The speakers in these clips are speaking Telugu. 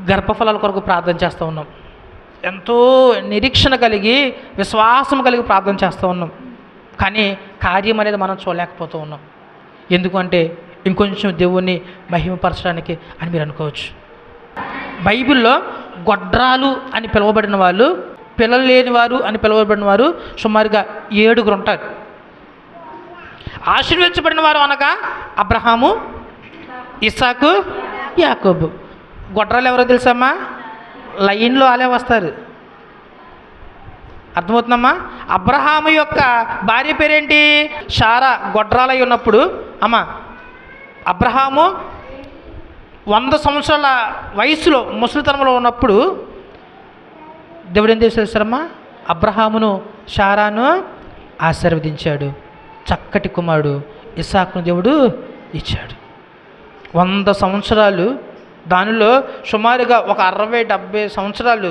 గర్భఫలాల కొరకు ప్రార్థన చేస్తూ ఉన్నాం. ఎంతో నిరీక్షణ కలిగి విశ్వాసం కలిగి ప్రార్థన చేస్తూ ఉన్నాం. కానీ కార్యం అనేది మనం చూడలేకపోతూ ఉన్నాం. ఎందుకంటే ఇంకొంచెం దేవుణ్ణి మహిమపరచడానికి అని మీరు అనుకోవచ్చు. బైబిల్లో గొడ్రాలు అని పిలువబడిన వాళ్ళు పిల్లలు లేని వారు అని పిలువబడిన వారు సుమారుగా ఏడుగురు ఉంటారు. ఆశీర్వదించబడిన వారు అనగా అబ్రహాము ఇసాకు యాకోబు. గొడ్రాలు ఎవరో తెలుసమ్మా? లైన్లో వాళ్ళే వస్తారు. అర్థమవుతుందమ్మా? అబ్రహాము యొక్క భార్య పేరేంటి? షారా గొడ్రాలై ఉన్నప్పుడు. అమ్మ అబ్రహాము వంద సంవత్సరాల వయసులో ముసలితనంలో ఉన్నప్పుడు దేవుడు ఏం చేశాడు అబ్రహామును షారాను ఆశీర్వదించాడు. చక్కటి కుమారుడు ఇసాకును దేవుడు ఇచ్చాడు. వంద సంవత్సరాలు దానిలో సుమారుగా ఒక అరవై డెబ్బై సంవత్సరాలు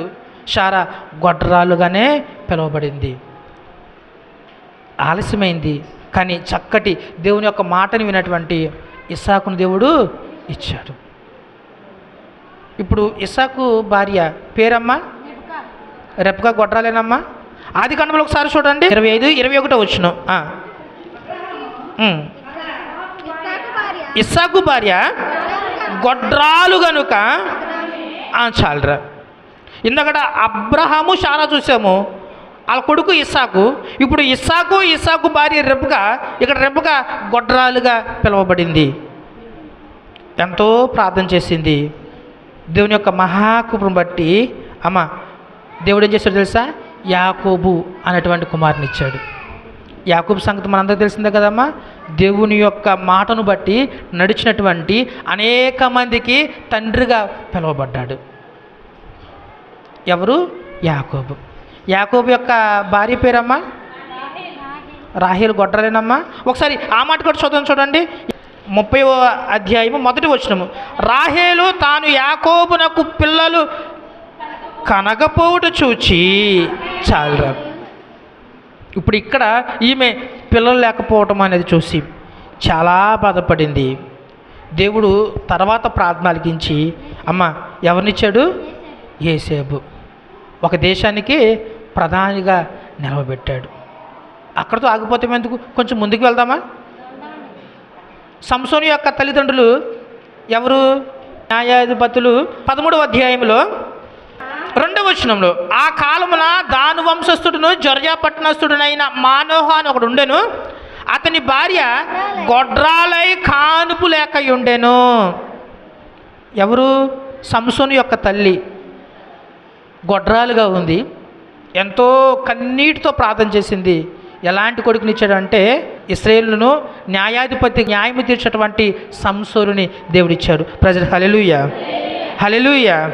షారా గొడ్రాలుగానే పిలువబడింది. ఆలస్యమైంది కానీ చక్కటి దేవుని యొక్క మాటని వినటువంటి ఇసాకును దేవుడు ఇచ్చాడు. ఇప్పుడు ఇసాకు భార్య పేరమ్మా? రెప్పగా గొడ్రాలేనమ్మా? ఆది కండంలో ఒకసారి చూడండి. ఇరవై ఐదు ఇరవై ఒకటో వచ్చిన ఇస్సాకు భార్య. ఇస్సాకు భార్య? గొడ్రాలు గనుక ఆ, చాలరా. ఇందకడ అబ్రహాము చాలా చూసాము. వాళ్ళ కొడుకు ఇస్సాకు. ఇప్పుడు ఇస్సాకు ఇస్సాకు భార్య రెబ్బగా ఇక్కడ రెబ్బగా గొడ్రాలుగా పిలువబడింది. ఎంతో ప్రార్థన చేసింది. దేవుని యొక్క మహాకృపను బట్టి అమ్మ దేవుడు ఏం చేశాడు తెలుసా? యాకోబు అనేటువంటి కుమారుని ఇచ్చాడు యాకూబ్ సంగతి మనందరికీ తెలిసిందే కదమ్మా? దేవుని యొక్క మాటను బట్టి నడిచినటువంటి అనేక మందికి తండ్రిగా పిలువబడ్డాడు. ఎవరు? యాకోబు. యాకోబు యొక్క భార్య పేరమ్మా? రాహేలు గొడ్డలేనమ్మా. ఒకసారి ఆ మాట కూడా చూద్దాం చూడండి. ముప్పై అధ్యాయము మొదటి వచనము. రాహేలు తాను యాకోబునకు పిల్లలు కనకపోవుట చూచి చాలరా? ఇప్పుడు ఇక్కడ ఈమె పిల్లలు లేకపోవటం అనేది చూసి చాలా బాధపడింది. దేవుడు తర్వాత ప్రార్థన అలిగించి అమ్మ ఎవరినిచ్చాడు? ఏసేబు ఒక దేశానికి ప్రధానిగా నిలవబెట్టాడు. అక్కడితో ఆగిపోతే ఎందుకు? కొంచెం ముందుకు వెళ్దామా? సంసోని యొక్క తల్లిదండ్రులు ఎవరు? న్యాయాధిపతులు. పదమూడవ అధ్యాయంలో రెండవ వచనంలో ఆ కాలమున దాను వంశస్థుడును జొర్యాపట్నస్థుడునైన మానోహ అని ఒకడు ఉండెను. అతని భార్య గొడ్రాలై కానుపు లేక ఉండెను. ఎవరు? సంసోను యొక్క తల్లి. గొడ్రాలుగా ఉంది. ఎంతో కన్నీటితో ప్రార్థన చేసింది. ఎలాంటి కొడుకునిచ్చాడు అంటే ఇస్రాయేలును న్యాయాధిపతి న్యాయము తీర్చేటువంటి సంసోరుని దేవుడిచ్చాడు. ప్రజలు హలెలుయ హలెలుయ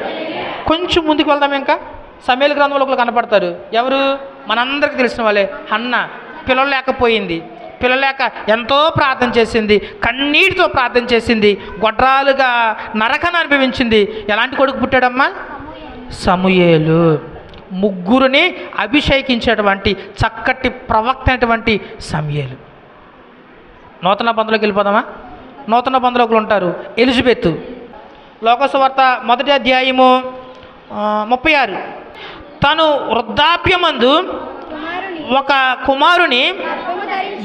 కొంచెం ముందుకు వెళ్దాం ఇంకా. సమేల గ్రంథంలో ఒకరు కనపడతారు. ఎవరు? మనందరికీ తెలిసిన వాళ్ళే. అన్న పిల్లలు లేకపోయింది. పిల్లలేక ఎంతో ప్రార్థన చేసింది. కన్నీటితో ప్రార్థన చేసింది. గొడ్రాలుగా నరకను అనుభవించింది. ఎలాంటి కొడుకు పుట్టాడమ్మా? సమూయేలు. ముగ్గురిని అభిషేకించేటువంటి చక్కటి ప్రవక్త అయినటువంటి సమయలు. నూతన బంధులోకి వెళ్ళిపోదామా? నూతన బంధులో ఉంటారు. ఎలిజబెత్. లోకసువార్త మొదటి అధ్యాయము ముప్పై ఆరు. తను వృద్ధాప్యమందు ఒక కుమారుని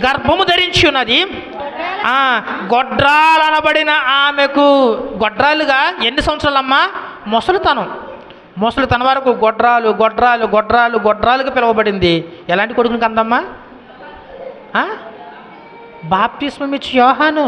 గర్భము ధరించి ఉన్నది గొడ్రాలు అనబడిన ఆమెకు గొడ్రాలుగా ఎన్ని సంవత్సరాలమ్మా? ముసలితనం. ముసలితనం వరకు గొడ్రాలు గొడ్రాలు గొడ్రాలు గొడ్రాలుగా పిలువబడింది. ఎలాంటి కొడుకుని కందమ్మా? బాప్తిస్మం ఇచ్చి యోహాను.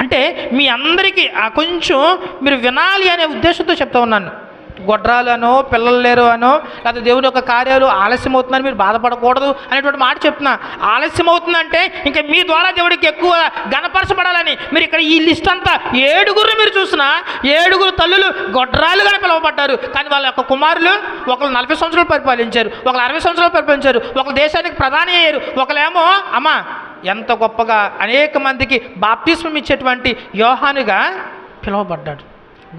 అంటే మీ అందరికీ ఆ కొంచెం మీరు వినాలి అనే ఉద్దేశంతో చెప్తా ఉన్నాను. గొడ్రాలు అనో పిల్లలు లేరు అనో లేకపోతే దేవుని యొక్క కార్యాలు ఆలస్యం అవుతుందని మీరు బాధపడకూడదు అనేటువంటి మాట చెప్తున్నా. ఆలస్యం అవుతుందంటే ఇంకా మీ ద్వారా దేవుడికి ఎక్కువ గణపరచబడాలని మీరు ఇక్కడ ఈ లిస్ట్ అంతా ఏడుగురు మీరు చూసినా ఏడుగురు తల్లులు గొడ్రాలుగా పిలువబడ్డారు. కానీ వాళ్ళ యొక్క కుమారులు ఒకరు నలభై సంవత్సరాలు పరిపాలించారు ఒకరు అరవై సంవత్సరాలు పరిపాలించారు ఒకరు దేశానికి ప్రధాని అయ్యారు ఒకరేమో అమ్మా ఎంత గొప్పగా అనేక మందికి బాప్తిస్మం ఇచ్చేటువంటి యోహానుగా పిలువబడ్డాడు.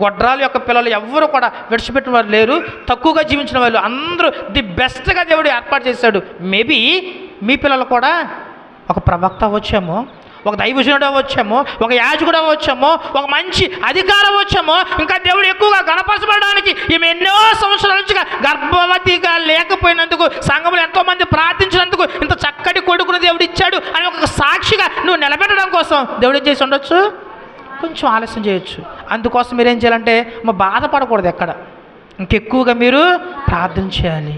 గొడ్రాల యొక్క పిల్లలు ఎవ్వరూ కూడా విడిచిపెట్టిన వారు లేరు. తక్కువగా జీవించిన వాళ్ళు అందరూ ది బెస్ట్గా దేవుడు ఏర్పాటు చేశాడు. మేబీ మీ పిల్లలు కూడా ఒక ప్రవక్త వచ్చామో ఒక దైవజనుడు వచ్చాము ఒక యాజకుడు వచ్చాము ఒక మంచి అధికారం వచ్చామో ఇంకా దేవుడు ఎక్కువగా గణపరచబడడానికి ఈమె ఎన్నో సంవత్సరాల నుంచి గర్భవతిగా లేకపోయినందుకు సంఘంలో ఎంతో మంది ప్రార్థించినందుకు ఇంత చక్కటి కొడుకును దేవుడు ఇచ్చాడు అని ఒక సాక్షిగా నువ్వు నిలబెట్టడం కోసం దేవుడు ఏం చేసి ఉండొచ్చు? కొంచెం ఆలస్యం చేయొచ్చు. అందుకోసం మీరు ఏం చేయాలంటే మా బాధపడకూడదు ఎక్కడ. ఇంకెక్కువగా మీరు ప్రార్థన చేయాలి.